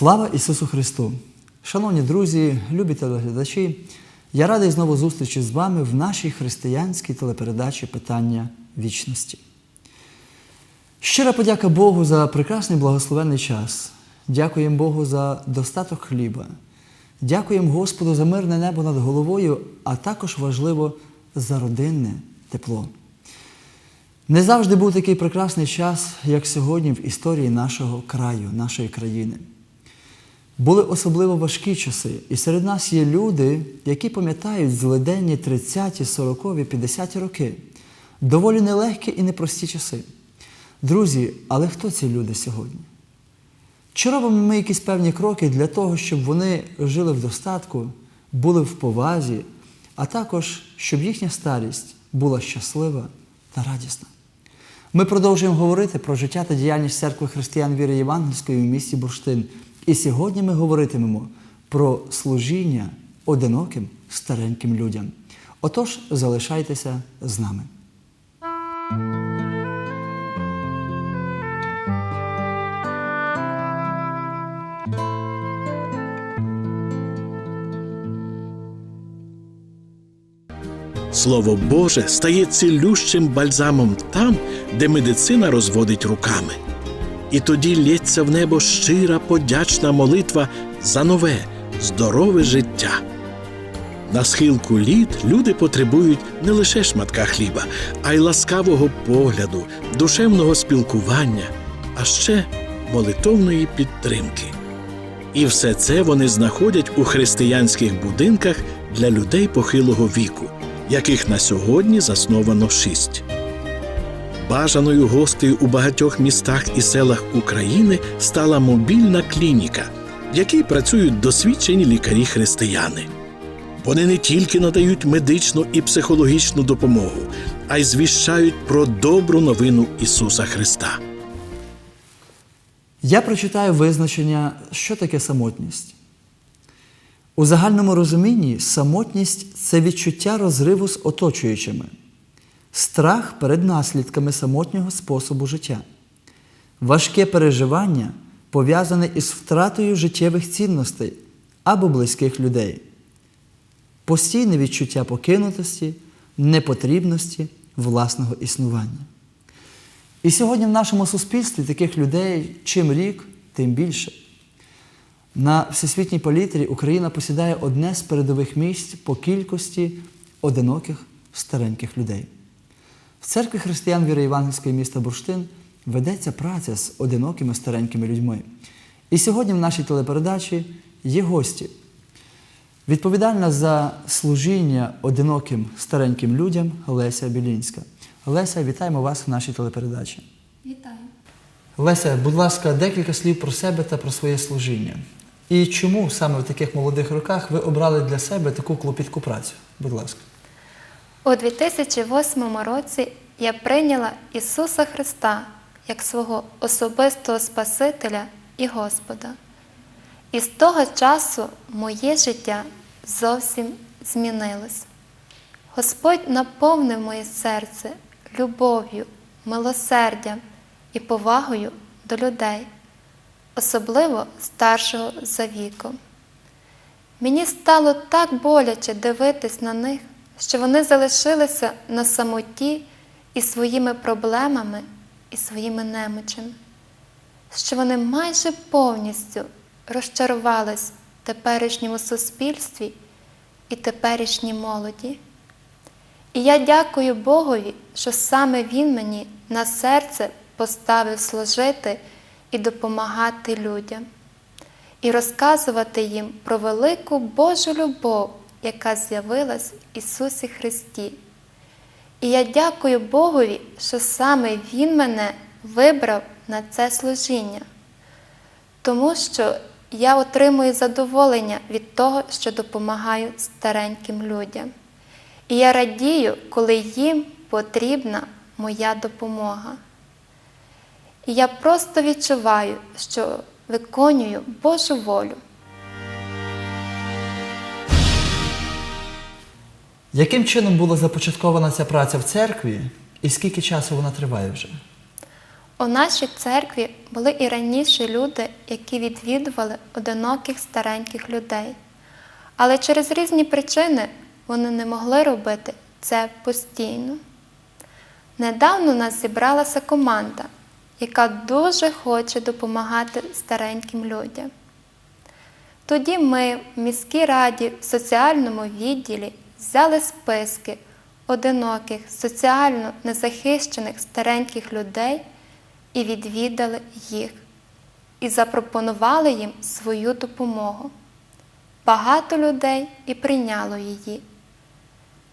Слава Ісусу Христу! Шановні друзі, любі телеглядачі, я радий знову зустрічі з вами в нашій християнській телепередачі Питання вічності. Щира подяка Богу за прекрасний благословенний час. Дякуємо Богу за достаток хліба. Дякуємо Господу за мирне небо над головою, а також важливо за родинне тепло. Не завжди був такий прекрасний час, як сьогодні в історії нашого краю, нашої країни. Були особливо важкі часи, і серед нас є люди, які пам'ятають злиденні 30-ті, 40-ві, 50-ті роки, доволі нелегкі і непрості часи. Друзі, але хто ці люди сьогодні? Чи робимо ми якісь певні кроки для того, щоб вони жили в достатку, були в повазі, а також щоб їхня старість була щаслива та радісна? Ми продовжуємо говорити про життя та діяльність церкви християн віри Євангельської в місті Бурштин. І сьогодні ми говоритимемо про служіння одиноким стареньким людям. Отож, залишайтеся з нами. Слово Боже стає цілющим бальзамом там, де медицина розводить руками. І тоді лється в небо щира подячна молитва за нове, здорове життя. На схилку літ люди потребують не лише шматка хліба, а й ласкавого погляду, душевного спілкування, а ще молитовної підтримки. І все це вони знаходять у християнських будинках для людей похилого віку, яких на сьогодні засновано шість. Бажаною гостею у багатьох містах і селах України стала мобільна клініка, в якій працюють досвідчені лікарі-християни. Вони не тільки надають медичну і психологічну допомогу, а й звіщають про добру новину Ісуса Христа. Я прочитаю визначення, що таке самотність. У загальному розумінні самотність це відчуття розриву з оточуючими, страх перед наслідками самотнього способу життя, важке переживання пов'язане із втратою життєвих цінностей або близьких людей, постійне відчуття покинутості, непотрібності власного існування. І сьогодні в нашому суспільстві таких людей чим рік, тим більше. На всесвітній палітрі Україна посідає одне з передових місць по кількості одиноких стареньких людей. В церкві християн віри Євангельської міста Бурштин ведеться праця з одинокими старенькими людьми. І сьогодні в нашій телепередачі є гості. Відповідальна за служіння одиноким стареньким людям Леся Білінська. Леся, вітаємо вас в нашій телепередачі. Вітаю. Леся, будь ласка, декілька слів про себе та про своє служіння. І чому саме в таких молодих роках ви обрали для себе таку клопітку працю? Будь ласка. У 2008 році я прийняла Ісуса Христа як свого особистого Спасителя і Господа. І з того часу моє життя зовсім змінилось. Господь наповнив моє серце любов'ю, милосердям і повагою до людей, особливо старшого за віком. Мені стало так боляче дивитись на них, що вони залишилися на самоті із своїми проблемами і своїми немочами, що вони майже повністю розчарувались в теперішньому суспільстві і теперішній молоді. І я дякую Богові, що саме Він мені на серце поставив служити і допомагати людям, і розказувати їм про велику Божу любов, яка з'явилась в Ісусі Христі. І я дякую Богові, що саме Він мене вибрав на це служіння, тому що я отримую задоволення від того, що допомагаю стареньким людям. І я радію, коли їм потрібна моя допомога. І я просто відчуваю, що виконую Божу волю. Яким чином була започаткована ця праця в церкві і скільки часу вона триває вже? У нашій церкві були і раніше люди, які відвідували одиноких стареньких людей. Але через різні причини вони не могли робити це постійно. Недавно нас зібралася команда, яка дуже хоче допомагати стареньким людям. Тоді ми в міській раді в соціальному відділі взяли списки одиноких, соціально незахищених стареньких людей і відвідали їх, і запропонували їм свою допомогу. Багато людей і прийняло її.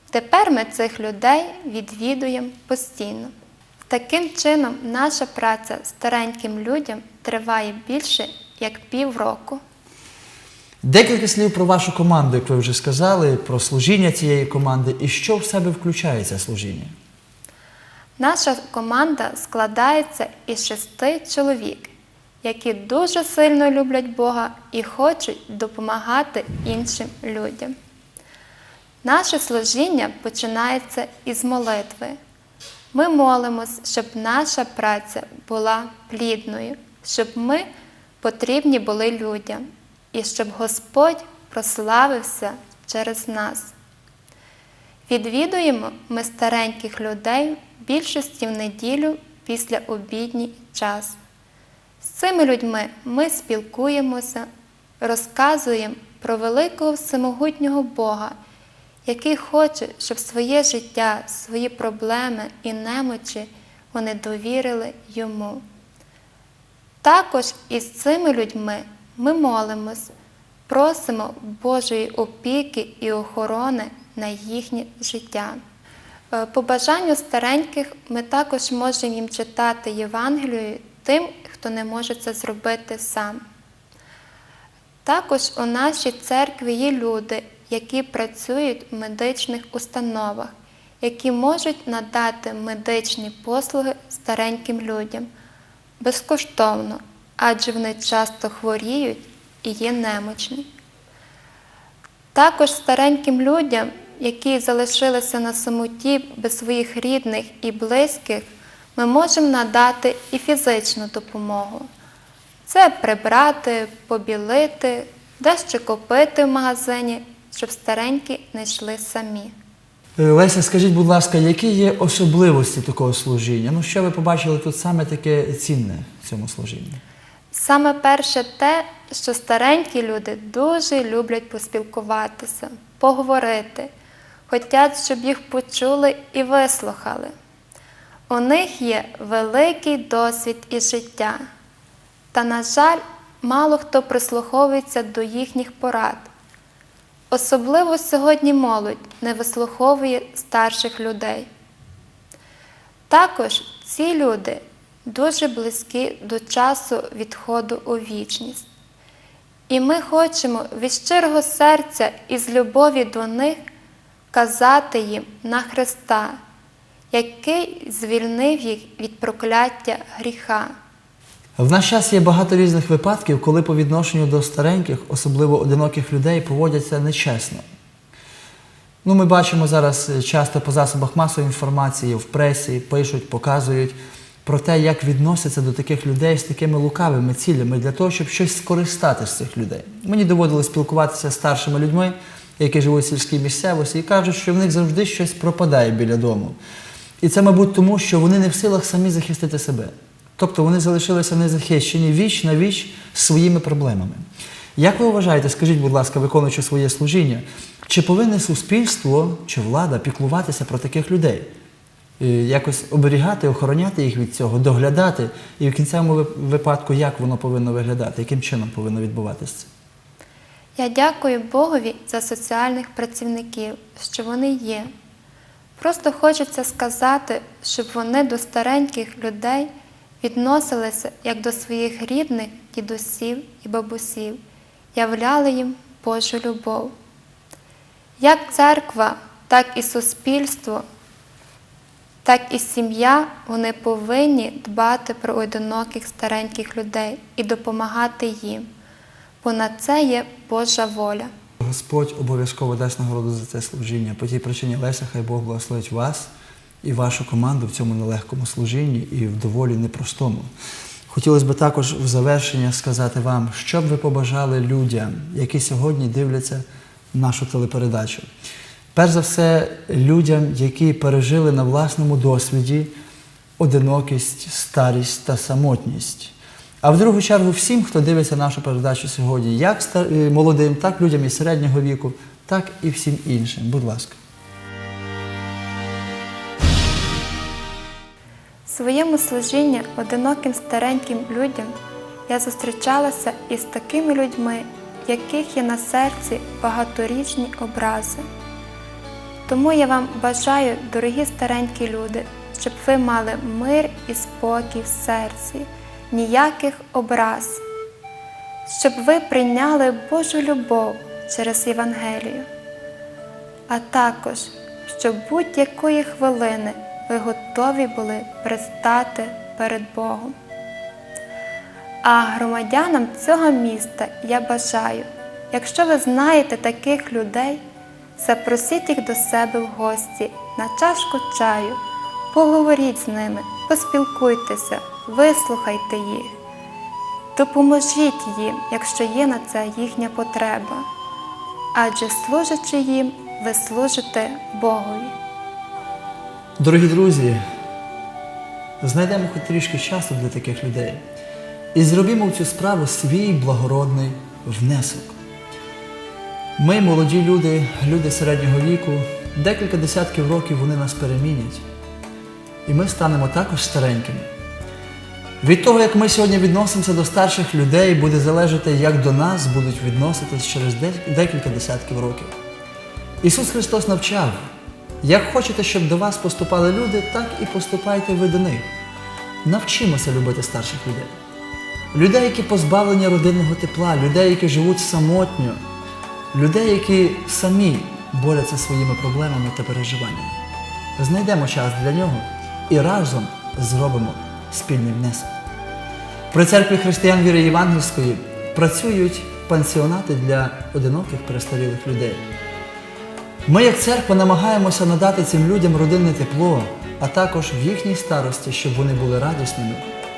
Тепер ми цих людей відвідуємо постійно. Таким чином, наша праця стареньким людям триває більше як півроку. Декілька слів про вашу команду, як ви вже сказали, про служіння цієї команди і що в себе включає це служіння. Наша команда складається із шести чоловік, які дуже сильно люблять Бога і хочуть допомагати іншим людям. Наше служіння починається із молитви. Ми молимось, щоб наша праця була плідною, щоб ми потрібні були людям і щоб Господь прославився через нас. Відвідуємо ми стареньких людей більшості в неділю після обідній час. З цими людьми ми спілкуємося, розказуємо про великого всемогутнього Бога, який хоче, щоб своє життя, свої проблеми і немочі вони довірили йому. Також із цими людьми ми молимось, просимо Божої опіки і охорони на їхнє життя. Е, По бажанню стареньких ми також можемо їм читати Євангелію тим, хто не може це зробити сам. Також у нашій церкві є люди, які працюють в медичних установах, які можуть надати медичні послуги стареньким людям безкоштовно, адже вони часто хворіють і є немочні. Також стареньким людям, які залишилися на самоті без своїх рідних і близьких, ми можемо надати і фізичну допомогу. Це прибрати, побілити, дещо купити в магазині, щоб старенькі не йшли самі. Е, Леся, скажіть, будь ласка, які є особливості такого служіння? Ну, що ви побачили тут саме таке цінне в цьому служінні? Саме перше те, що старенькі люди дуже люблять поспілкуватися, поговорити, хочуть, щоб їх почули і вислухали. У них є великий досвід із життя, та, на жаль, мало хто прислуховується до їхніх порад. Особливо сьогодні молодь не вислуховує старших людей. Також ці люди дуже близькі до часу відходу у вічність. І ми хочемо від щирого серця і з любові до них казати їм на Христа, який звільнив їх від прокляття гріха. В наш час є багато різних випадків, коли по відношенню до стареньких, особливо одиноких людей, поводяться нечесно. Ну, ми бачимо зараз е, часто по засобах масової інформації, в пресі пишуть, показують про те, як відносяться до таких людей з такими лукавими цілями для того, щоб щось скористати з цих людей. Мені доводилось спілкуватися з старшими людьми, які живуть в сільській місцевості, і кажуть, що в них завжди щось пропадає біля дому. І це, мабуть, тому, що вони не в силах самі захистити себе. Тобто вони залишилися незахищені віч на віч своїми проблемами. Як ви вважаєте, скажіть, будь ласка, виконуючи своє служіння, чи повинне суспільство чи влада піклуватися про таких людей? Е, Якось оберігати, охороняти їх від цього, доглядати, і в кінцевому випадку, як воно повинно виглядати, яким чином повинно відбуватися? Я дякую Богові за соціальних працівників, що вони є. Просто хочеться сказати, щоб вони до стареньких людей відносилися як до своїх рідних дідусів і бабусів, являли їм Божу любов. Як церква, так і суспільство, так і сім'я вони повинні дбати про одиноких стареньких людей і допомагати їм, бо на це є Божа воля. Господь обов'язково дасть нагороду за це служіння. По тій причині Леся, хай Бог благословить вас і вашу команду в цьому нелегкому служінні і в доволі непростому. Хотілося б також в завершення сказати вам, що б ви побажали людям, які сьогодні дивляться нашу телепередачу. Перш за все, людям, які пережили на власному досвіді одинокість, старість та самотність. А в другу чергу всім, хто дивиться нашу передачу сьогодні, як е, молодим, так людям і середнього віку, так і всім іншим. Будь ласка. Своєму служінні одиноким стареньким людям я зустрічалася із такими людьми, яких є на серці багаторічні образи. Тому я вам бажаю, дорогі старенькі люди, щоб ви мали мир і спокій в серці, ніяких образ, щоб ви прийняли Божу любов через Євангелію, а також, щоб будь-якої хвилини ви готові були предстати перед Богом. А громадянам цього міста я бажаю, якщо ви знаєте таких людей, запросіть їх до себе в гості на чашку чаю, поговоріть з ними, поспілкуйтеся, вислухайте їх, допоможіть їм, якщо є на це їхня потреба. Адже служачи їм, ви служите Богові. Дорогі друзі, знайдемо хоч трішки часу для таких людей і зробімо в цю справу свій благородний внесок. Ми, молоді люди, люди середнього віку, декілька десятків років вони нас перемінять. І ми станемо також старенькими. Від того, як ми сьогодні відносимося до старших людей, буде залежати, як до нас будуть відноситись через декілька десятків років. Ісус Христос навчав, як хочете, щоб до вас поступали люди, так і поступайте ви до них. Навчимося любити старших людей. Людей, які позбавлені родинного тепла, людей, які живуть самотньо, людей, які самі борються своїми проблемами та переживаннями. Знайдемо час для нього і разом зробимо спільний внесок. При церкві християн віри Євангельської працюють пансіонати для одиноких перестарілих людей. Ми, як церква, намагаємося надати цим людям родинне тепло, а також в їхній старості, щоб вони були радісними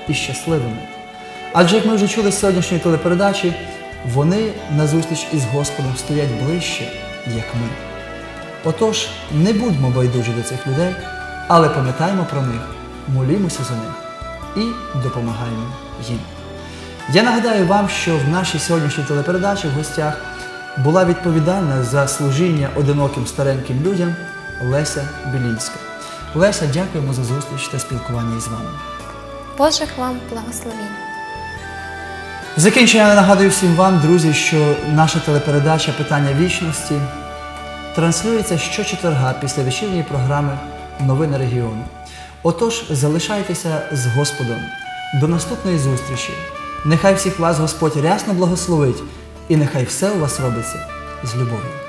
і щасливими. Адже, як ми вже чули з сьогоднішньої телепередачі, вони на зустріч із Господом стоять ближче, як ми. Отож, не будьмо байдужі до цих людей, але пам'ятаємо про них, молімося за них і допомагаємо їм. Я нагадаю вам, що в нашій сьогоднішній телепередачі в гостях була відповідальна за служіння одиноким стареньким людям Леся Білінська. Леся, дякуємо за зустріч та спілкування із вами. Божих вам благословінь! Закінчення я нагадую всім вам, друзі, що наша телепередача Питання вічності транслюється щочетверга після вечірньої програми Новини регіону. Отож, залишайтеся з Господом. До наступної зустрічі. Нехай всіх вас Господь рясно благословить, і нехай все у вас робиться з любов'ю.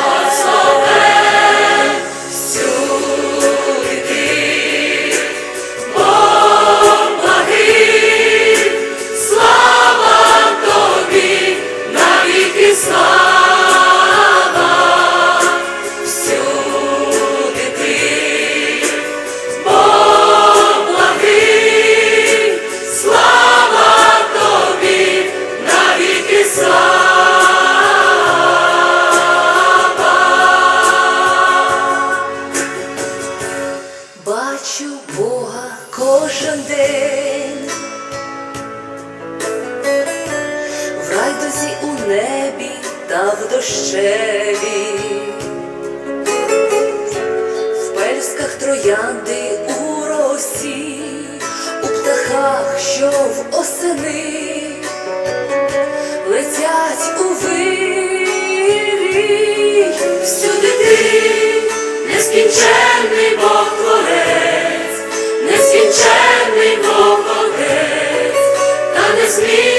небі та в дощеві, в пельсках троянди у росі, у птахах, що в осени летять у вирій. всюди ти нескінченний Бог творець, нескінченний та не змій.